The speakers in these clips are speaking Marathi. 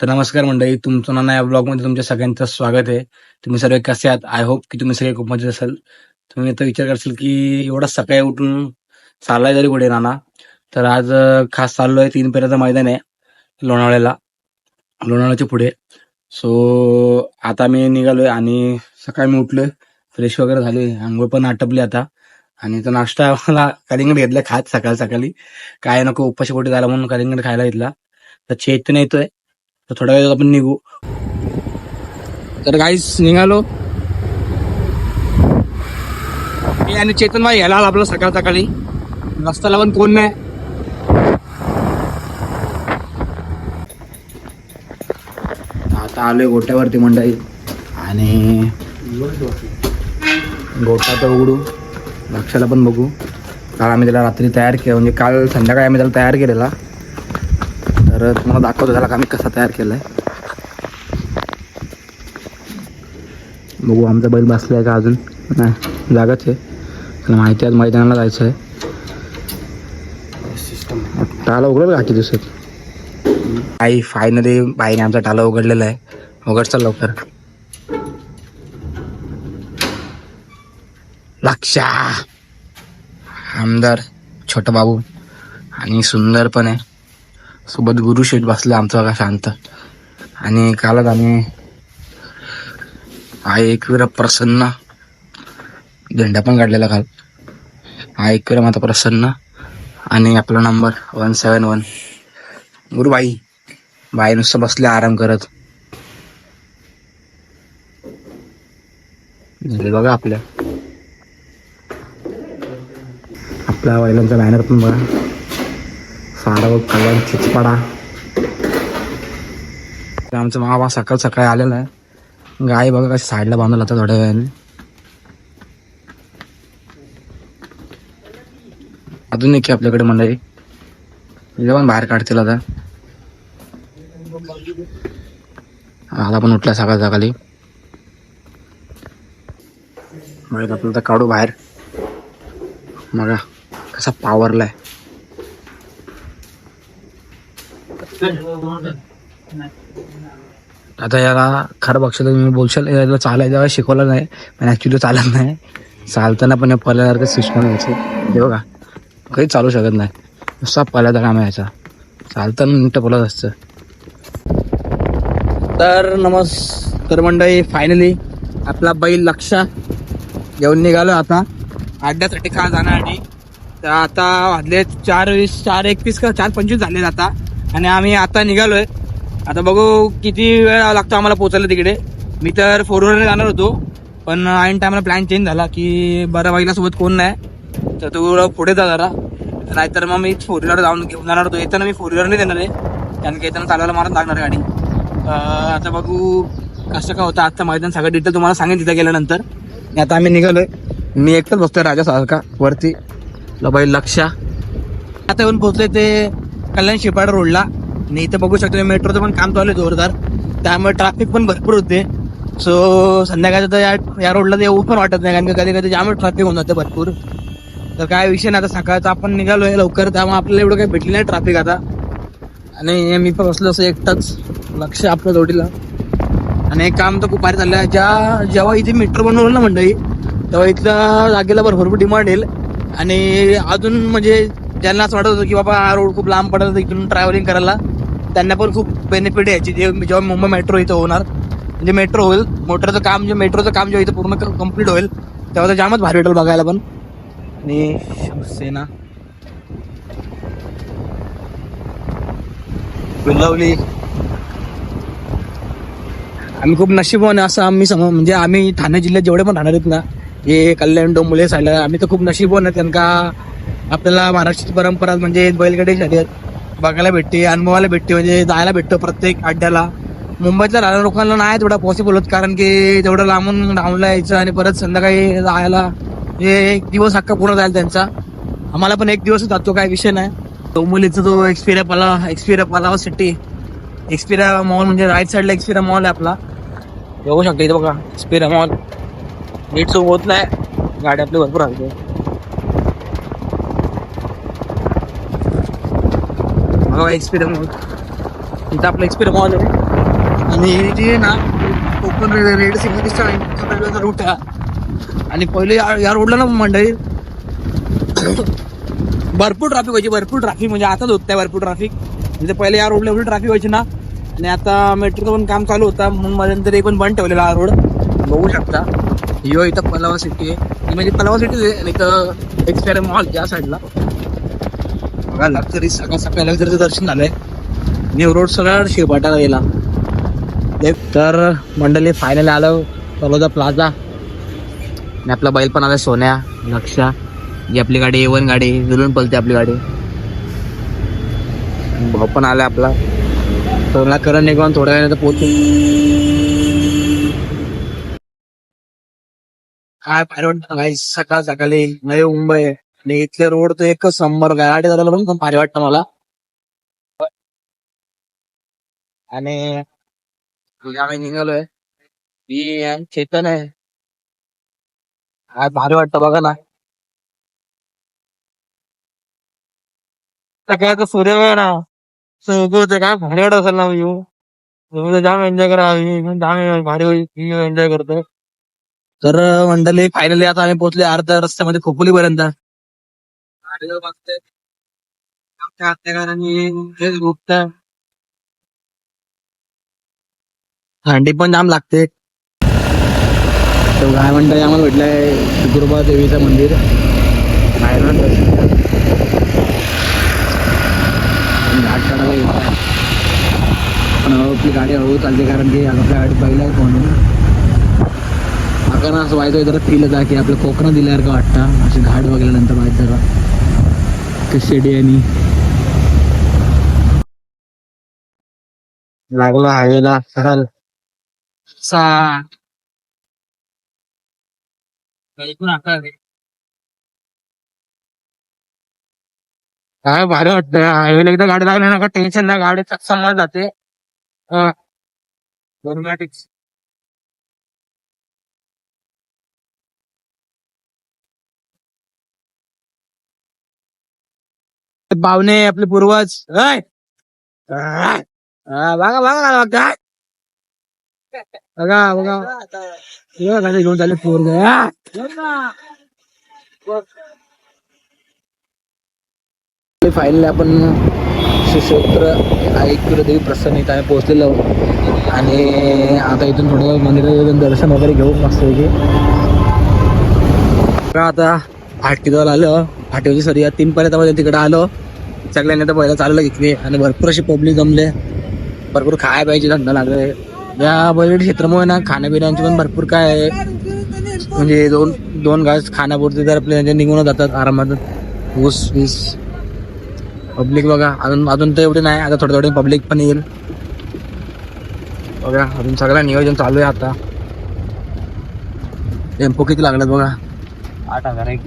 तर नमस्कार मंडळी तुमचं नाना या ब्लॉगमध्ये तुमच्या सगळ्यांचं स्वागत आहे. तुम्ही सर्व कसे आहात? आय होप की तुम्ही सगळे खूप मजेत असाल. तुम्ही आता विचार करशील की एवढा सकाळी उठून चाललाय तरी कुठे नाना? तर आज खास खास चाललोय तीन पेऱ्याचं मैदान आहे लोणावळ्याला. लोणावळ्याच्या पुढे. सो आता मी निघालोय आणि सकाळी मी उठलोय. फ्रेश वगैरे झालोय. आंघोळ पण आटपली आता. आणि तो नाश्ता मला कलिंगड घेतला खात सकाळ सकाळी. काय नको उपाशी पोटी झाला म्हणून कलिंगड खायला घेतला. तर चैतन्य येतोय. तर थोड्या वेळात आपण निघू. तर काहीच निघालो. मी आणि चेतन भाई यायला आला आपला सकाळ सकाळी. रस्त्याला पण कोण नाही. आता आलोय गोट्यावरती मंडळी. आणि गोटा तर उघडू. लक्षाला पण बघू. काल आम्ही त्याला रात्री तयार केलं. म्हणजे काल संध्याकाळी आम्ही त्याला तयार केलेला. तर तुम्हाला दाखवतो त्याला का मी कसा तयार केलाय. बघू आमचा बैल बसलाय का अजून? नाही जागाच आहे. त्याला माहिती आहे आज मैदानाला जायचं आहे टाला उघडलं घाटी दिसत आई फायनली बाईने आमचा टाला उघडलेला आहे. उघडचा लवकर. लक्षा आमदार छोटा बाबू. आणि सुंदर पण आहे. सोबत गुरु शेठ बसले आमचा का शांत. आणि कालच आम्ही हा एकवीर प्रसन्न झेंडा पण काढलेला काल. हा एकवीर माता प्रसन्न. आणि आपला नंबर वन सेवन वन गुरु बाई बाई नुसतं बसले आराम करत. बघा आपल्या. आपल्या वडिलांचा बॅनर पण बघा. सारा कलर चिचपाडा. आमचा मामा सकाळ सकाळी आलेला आहे. गाय बघा कशी साईडला बांधला आता थोड्या वेळाने. अजून एक आहे आपल्याकडे मंडळी. इथे पण बाहेर काढतील आता. आला पण उठला सकाळ सकाळी. मग आपलं तर काढू बाहेर. मग कसा पावरलाय आता याला खरं बघशाल तुम्ही बोलशाल याला चालायचं शिकवलं नाही पण ऍक्च्युली चालत नाही. चालताना पण या पल्यासारखं सिस्टम यायचं हे बघा काही चालू शकत नाही. नुसता पल्याचा काम यायचा. चालताना नीट बोलत असतं. तर नमस्कार मंडळी फायनली आपला बैल लक्ष घेऊन निघालो आता. अड्ड्यासाठी का जाण्यासाठी तर आता वाजले चार वीस चार एकवीस का चार पंचवीस झाले आता. आणि आम्ही आता निघालोय. आता बघू किती वेळ लागतो आम्हाला पोचायला तिकडे. मी तर फोर व्हीलरने जाणार होतो पण ऐन टायमाला प्लॅन चेंज झाला की बरं बाईला सोबत कोण नाही. तर तू पुढे जा जरा. नाहीतर मग मी फोर व्हीलर जाऊन घेऊन जाणार होतो. येताना मी फोर व्हीलरने देणार आहे. कारण की येताना चालवायला मला लागणार गाडी. आता बघू कसं काय होतं. आजचं मैदान सगळं डिटेल तुम्हाला सांगेन तिथं गेल्यानंतर. आता आम्ही निघालोय. मी एकटाच बसतोय राजा सारखा वरती. बाई लक्षा. आता येऊन पोहोचले ते कल्याण शिपाड रोडला. आणि इथं बघू शकतो मेट्रोचं पण काम चालू आहे जोरदार. त्यामुळे ट्रॅफिक पण भरपूर होते. सो संध्याकाळचं तर या या रोडला येऊ पण वाटत नाही कारण की कधी कधी जाम ट्रॅफिक होऊन जाते भरपूर. तर काय विषय नाही आता सकाळचं आपण निघालोय लवकर त्यामुळे आपल्याला एवढं काही भेटलं नाही ट्रॅफिक आता. आणि मी पण बसलो असं एकटाच लक्ष आपल्या जोडीला. आणि एक काम तर खूप भारी चाललं आहे ज्या जेव्हा इथे मेट्रो बनवलं ना मंडळी तेव्हा इथल्या जागेला भरपूर डिमांड येईल. आणि अजून म्हणजे ज्यांना असं वाटत होतं की बाबा हा रोड खूप लांब पडत इथून ट्रॅव्हलिंग करायला त्यांना पण खूप बेनिफिट आहे जे- जेव्हा मुंबई मेट्रो इथं होणार म्हणजे मेट्रो होईल मोटरचं काम जे मेट्रोचं काम जेव्हा इथं पूर्ण कंप्लीट होईल तेव्हा तर जामच भारी भेटेल बघायला पण. आणि शिवसेना. बिलवली आम्ही खूप नशीबवान असं आम्ही सम म्हणजे आम्ही ठाणे जिल्ह्यात जेवढे पण राहणार आहेत ना हे कल्याण डोंबोले साईडला आम्ही तर खूप नशीबवान आहेत त्यांना आपल्याला महाराष्ट्राची परंपरा म्हणजे बैलगाडी शर्यत बघायला भेटते अनुभवायला भेटते म्हणजे जायला भेटतं प्रत्येक अड्ड्याला. मुंबईतल्या राहणाऱ्या लोकांना नाही तेवढा पॉसिबल होत कारण की तेवढं लांबून डाऊनला यायचं आणि परत संध्याकाळी जायला हे एक दिवस अख्खा पूर्ण जायला त्यांचा. आम्हाला पण एक दिवस जातो काय विषय नाही. डोंबोलीचा तो एक्सपिरिया पला Xperia Palava city Xperia mall म्हणजे राईट साईडला एक्सपिरा मॉल आहे आपला. बघू शकता इथं बघा एक्सपिरिया मॉल नीट सो होत नाही. गाडी आपली भरपूर आहे. हवा एक्सपिरिया इथं आपलं एक्सपिरिया मॉल आहे. आणि हे जे आहे ना कोकण रेड रेड रूट आहे आणि पहिले या या रोडला ना मंडळी भरपूर ट्रॅफिक व्हायची भरपूर ट्रॅफिक म्हणजे आताच होत आहे भरपूर ट्रॅफिक म्हणजे पहिले या रोडला एवढी ट्रॅफिक व्हायची ना. आणि आता मेट्रोचं पण काम चालू होता. म्हणून मध्यंतर एक पण बंद ठेवलेला हा रोड बघू शकता. यो इथं पलावा सिटी आहे. म्हणजे पलावा सिटी आहे आणि इथं एक्सपायर मॉल या साईडला बघा तरी सकाळ सकाळी लक्झरीचं दर्शन झालंय. न्यू रोड सरळ शिवपाटाला गेला. तर मंडळी फायनल आलो. तलोजा प्लाझा आणि आपला बैल पण आला सोन्या लक्षा. जी आपली गाडी एवन गाडी. जुलून पलते आपली गाडी. भाऊ पण आला आपला. सोला करण निघून थोड्या वेळाने तर पोहोचू. काय भारी सकाळ सकाळी नवी मुंबई. आणि इथले रोड तर एकच नंबर गाडी झालेला पण भारी वाटतं मला. आणि आम्ही निघालोय. मी आणि चेतन आहे. आज भारी वाटतं बघा ना सकाळचं सूर्य ना. सगळं काय भारी वाटत असेल ना व्ह्यू जाम एन्जॉय करा जाम भारी एन्जॉय करतोय. तर मंडळी फायनली आता आम्ही पोहोचले अर्ध्या रस्त्यामध्ये खोपोली पर्यंत थंडी पण जाम लागते तर काय म्हणताय आम्हाला भेटलंय शुकुरबा देवीचं मंदिर घ्या. घाट आहे. पण हळू आपली गाडी हळू चालते कारण की आपल्या आहेत म्हणून माका ना असं व्हायचं जरा फील होता की आपलं कोकणात दिल्यासारखं वाटतं असे घाट बघल्यानंतर माहीत जरा कशी आणि? लागला हायवेला सरळ सा. काय भारी वाटतंय. हायवेला एकदा गाडी लागली ना का टेन्शन नाही गाडी समोर जाते. ऑटोमॅटिक पाहुणे आपले पूर्वज. ऐ! बघा बघा काय बघा. बघा घेऊन चालले पोरग. फाईल आपण सुक्षेत्र ऐकूर देवी प्रसन्न इथं आम्ही पोहोचलेलो. आणि आता इथून थोडं मंदिरात दर्शन वगैरे घेऊ. मस्त आता आठ किलो आलं. फाटीवरची सरी या तीन पर्यंत मध्ये तिकडे आलो. सगळ्यांनी तर पहिला चाललं घेतली आणि भरपूर अशी पब्लिक जमले. भरपूर खाय पाहिजे धंदा लागले. या बजेट क्षेत्रामुळे ना खाण्यापिण्याची पण भरपूर काय आहे. म्हणजे दोन दोन घास खाण्यापुरते तर आपले म्हणजे निघून जातात आरामात. ऊस वीस. पब्लिक बघा. अजून अजून तर एवढे नाही. आता थोडे थोडे पब्लिक पण येईल. बघा अजून सगळं नियोजन चालू आहे आता. टेम्पो किती लागलात बघा. आठ हजार एक.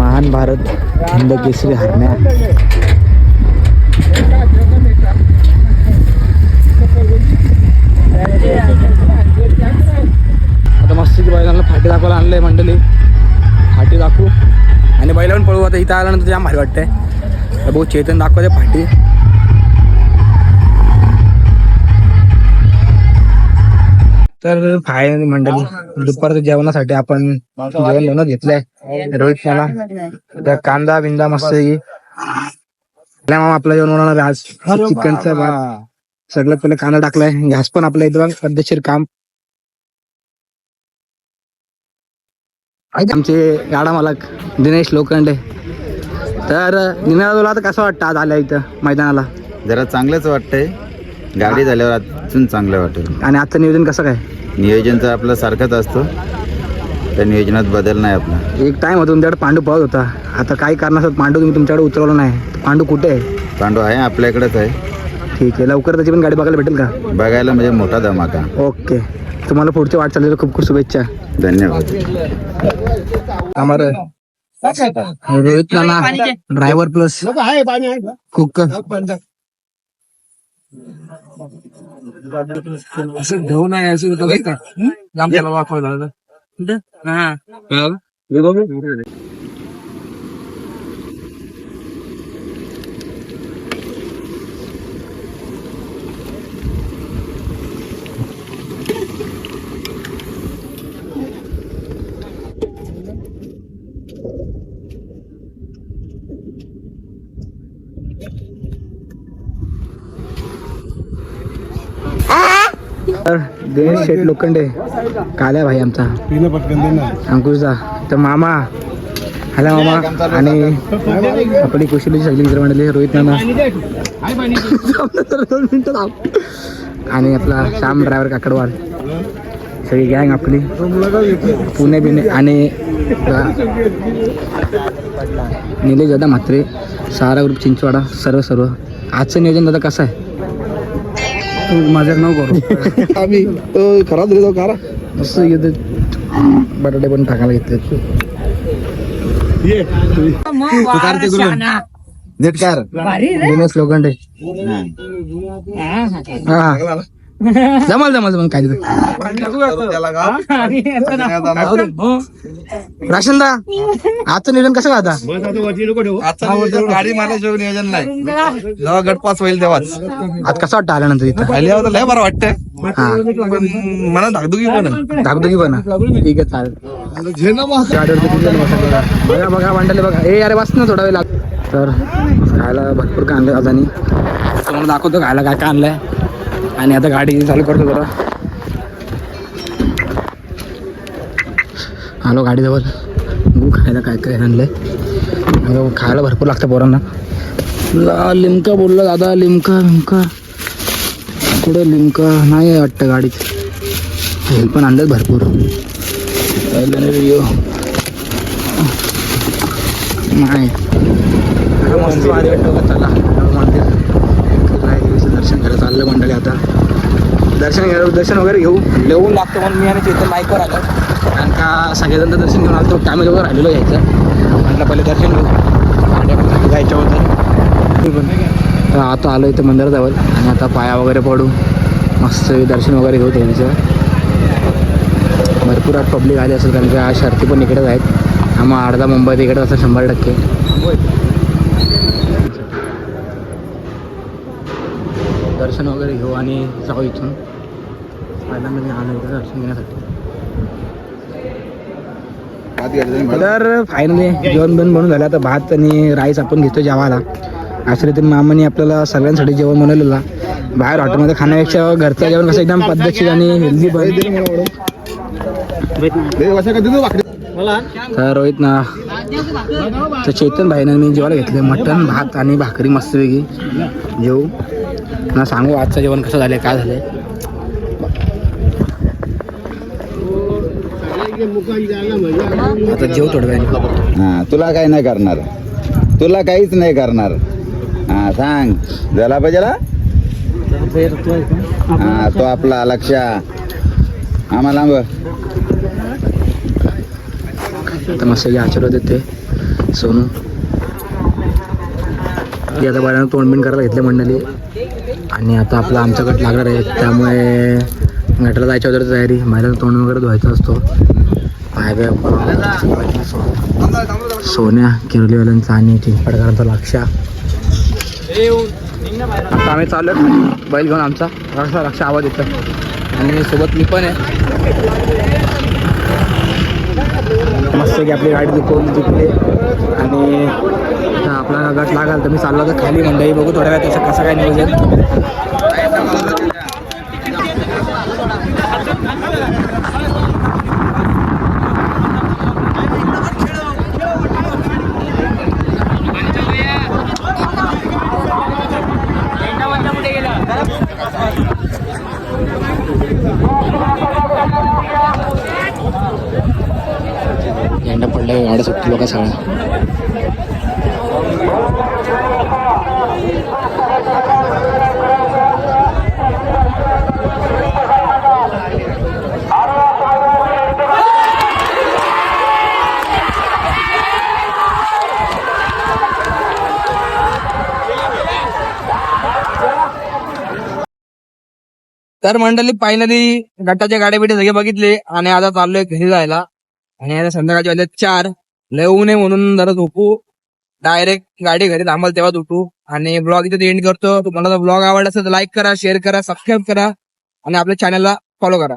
महान भारत हिंद केसरी हरण्या. आता मस्त बैलांना फाटी दाखवायला आणलंय मंडळी. फाटी दाखवू. आणि बैला पण पळू. आता इथं आल्यानंतर जाम भारी वाटतंय. बहुत भाऊ चेतन दाखवते फाटी. तर फाय मंडळी दुपारच्या जेवणासाठी आपण जेवण घेतलंय. रोहित त्याला? त्या कांदा बिंदा मस्त मामा आपलं जेवण बनवणार आहे आज. चिकनचा भात. सगळ्यात पहिले कांदा टाकलाय. गॅस पण आपल्या इथं पद्धतशीर काम. आमचे गाडा मालक दिनेश लोखंडे. तर दिनेश तुला आता कसं वाटतं आज आल्या इथं मैदानाला? जरा चांगलंच वाटतंय. गाडी झाल्यावर अजून चांगलं वाटेल. आणि आजचं नियोजन कसं काय? नियोजन तर आपलं सारखंच असतो. त्या नियोजनात बदल नाही आपला. एक टाइम होता तुमच्याकडे पांडू पाहत होता. आता काही कारणास्तव पांडू तुम्ही तुमच्याकडे उतरवला नाही. पांडू कुठे आहे? पांडू आहे आपल्याकडेच आहे. ठीक आहे लवकर त्याची पण गाडी बघायला भेटेल का? बघायला म्हणजे मोठा धमाका. ओके. तुम्हाला पुढची वाट चाललेली खूप खूप शुभेच्छा. धन्यवाद. आम्हाला Rohit Nana driver plus cook असं घेऊन आहे असं होतं का जाम तर गणेश शेठ लोखंडे काल्या भाई आमचा. अंकुशदा. तर मामा हॅलो मामा. आणि आपली कुशली सगळी मित्र मंडळी रोहित नाना. दोन आणि आपला श्याम ड्रायव्हर काकडवाड सगळी गँग आपली. पुणे बिणे आणि निलेश दादा म्हात्रे सारा ग्रुप चिंचवाडा सर्व सर्व. आजचं नियोजन दादा कसं आहे? माझ्या नाव करू. आम्ही खराब दिले करा. मस्त युद्ध बटाटे पण टाकायला घेतले. नेटकार. दिनेश लोखंडे. हा जमाल जमाल जमाल काय राशन दा आजचं नियोजन कसं आता गाडी मारल्याशिवाय नियोजन नाही जेव्हा गटपास होईल तेव्हाच आज कसं वाटतं आल्यानंतर इथं? आल्यावर लय बरं वाटतंय मला धाकधुकी पण. धाकधुकी पण. ठीक आहे चालेल. बघा. बघा बघा भांडले बघा. ए अरे बस ना थोडा वेळ तर खायला भरपूर काय आणलं दादानी तुम्हाला दाखवतो खायला काय काय आणलंय. आणि आता गाडी चालू करतो जरा. आलो गाडीजवळ. बघू खायला काय काय आणलं अगं खायला भरपूर लागतं पोरांना. ला लिमका बोलला दादा लिमका लिमका. कुठं लिमका? नाही आहे वाटतं गाडीत. हे पण आणलं भरपूर. व्हिडिओ नाही. अरे मस्त भारी वाटतं त्याला चला मंदिर नाही, देवीचं दर्शन करायला चाललं मंडळी आता. दर्शन घ्या दर्शन वगैरे घेऊ. लिहून लागतं म्हणून मी आणि चेतन बाईकवर आलो. कारण का सगळेजण दर्शन घेऊन आलो टायमेज वगैरे राहिलेलो यायचं म्हटलं पहिले दर्शन घेऊ. जायचं होतं आता आलो इथं मंदिराजवळ आणि आता पाया वगैरे पडू. मस्त दर्शन वगैरे घेऊ देवीचं. भरपूर आज पब्लिक आली असेल कारण की आज शर्ती पण इकडेच आहेत. आम्हा अर्धा मुंबईत इकडेच असं शंभर टक्के. दर्शन वगैरे घेऊ आणि जाऊ इथून. पहिल्यांदा मी आलो इथं दर्शन घेण्यासाठी. तर फायनली जेवण बिवण बनवून झालं. आता भात आणि राईस आपण घेतो जेवायला. असं तरी मामाने आपल्याला सगळ्यांसाठी जेवण बनवलेलं. बाहेर हॉटेलमध्ये खाण्यापेक्षा घरचं जेवण कसं एकदम पद्धतशीर आणि हेल्दी तर रोहित ना तर चेतन भाईनं मी जेवायला घेतले मटन भात आणि भाकरी मस्तपैकी जेवू. ना सांगू आजचं जेवण कसं झालंय काय झालंय. आता जेव थोडं हा तुला काय नाही करणार. तुला काहीच नाही करणार. हा सांग. झाला पाहिजे? हा तो आपला लक्ष आम्हाला ब आता मस्त आशीर्वाद देते सोनू. आता बाळानं तोंडबिंड करायला घेतले मंडळी. आणि आता आपला आमचा गट लागणार आहे. त्यामुळे गटाला जायच्या वगैरे तयारी. महिलांना तोंड वगैरे धुवायचा असतो. पाय सोन्या किरलीवाल्यांचा आणि चिंचपाडकरांचा लक्ष. आता आम्ही चालू बैल घेऊन आमचा. रक्षा लक्ष आवाज येतो आणि सोबत मी पण आहे. मस्त की आपली गाडी दुखवून दुखली आणि आपला गट लागाल तर मी चाललो तर खाली. मंडई बघू थोड्या वेळा त्याचं कसं काय नियोजन. झेंडा पडला गाड्या सुटली बघा सगळ्या तर मंडळी फायनली गटाच्या गाड्या बिड्या सगळे बघितले आणि आता चाललोय घरी जायला. आणि आता संध्याकाळचे वाजले चार. लय नये म्हणून जरा झोपू. डायरेक्ट गाडी घरी थांबाल तेव्हाच उठू. आणि ब्लॉग इथे एंड करतो. तुम्हाला जर ब्लॉग आवडला असेल तर लाईक करा शेअर करा सबस्क्राईब करा. आणि आपल्या चॅनलला फॉलो करा.